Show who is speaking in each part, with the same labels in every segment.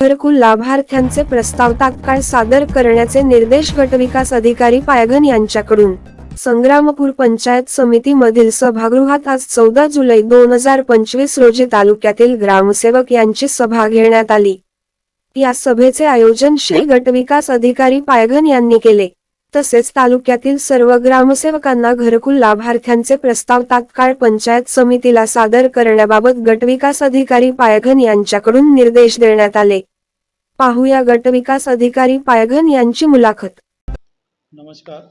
Speaker 1: घरकुल लाभार्थ्यांचे प्रस्ताव तात्काळ सादर करण्याचे निर्देश गटविकास अधिकारी पायघन यांच्याकडून. संग्रामपूर पंचायत समितीमधील सभागृहात आज चौदा जुलै दोन हजार पंचवीस रोजी तालुक्यातील ग्रामसेवक यांची सभा घेण्यात आली. या सभेचे आयोजन श्री गटविकास अधिकारी पायघन यांनी केले. तसेच तालुक्यातील सर्व ग्रामसेवकांना घरकुल लाभार्थ्यांचे प्रस्ताव तात्काळ पंचायत समितीला सादर करण्याबाबत गटविकास अधिकारी पायघन यांच्याकडून निर्देश देण्यात आले. पाहूया गटविकास अधिकारी पायघन यांची मुलाखत.
Speaker 2: नमस्कार.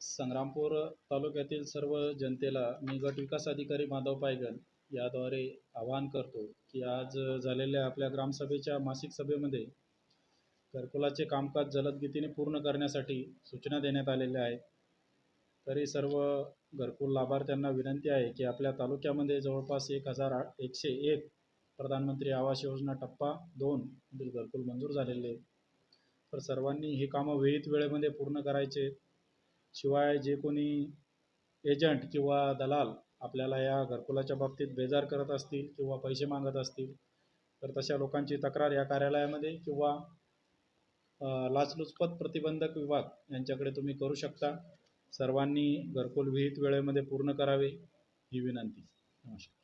Speaker 2: संग्रामपूर तालुक्यातील सर्व जनतेला मी गट विकास अधिकारी माधव पायगन याद्वारे आवाहन करतो की आज झालेल्या आपल्या ग्रामसभेच्या मासिक सभेमध्ये घरकुलाचे कामकाज जलदगतीने पूर्ण करण्यासाठी सूचना देण्यात आलेल्या आहेत. तरी सर्व घरकुल लाभार्थ्यांना विनंती आहे की आपल्या तालुक्यामध्ये जवळपास एक हजार आठ एकशे एक प्रधानमंत्री आवास योजना टप्पा दोन घरकुल मंजूर झालेले आहेत. तर सर्वांनी ही कामं विहित वेळेमध्ये पूर्ण करायचे. शिवाय जे कोणी एजंट किंवा दलाल आपल्याला या घरकुलाच्या बाबतीत बेजार करत असतील किंवा पैसे मागत असतील तर तशा लोकांची तक्रार या कार्यालयामध्ये किंवा लाचलुचपत प्रतिबंधक विभाग यांच्याकडे तुम्ही करू शकता. सर्वांनी घरकुल विहित वेळेमध्ये पूर्ण करावे ही विनंती. नमस्कार.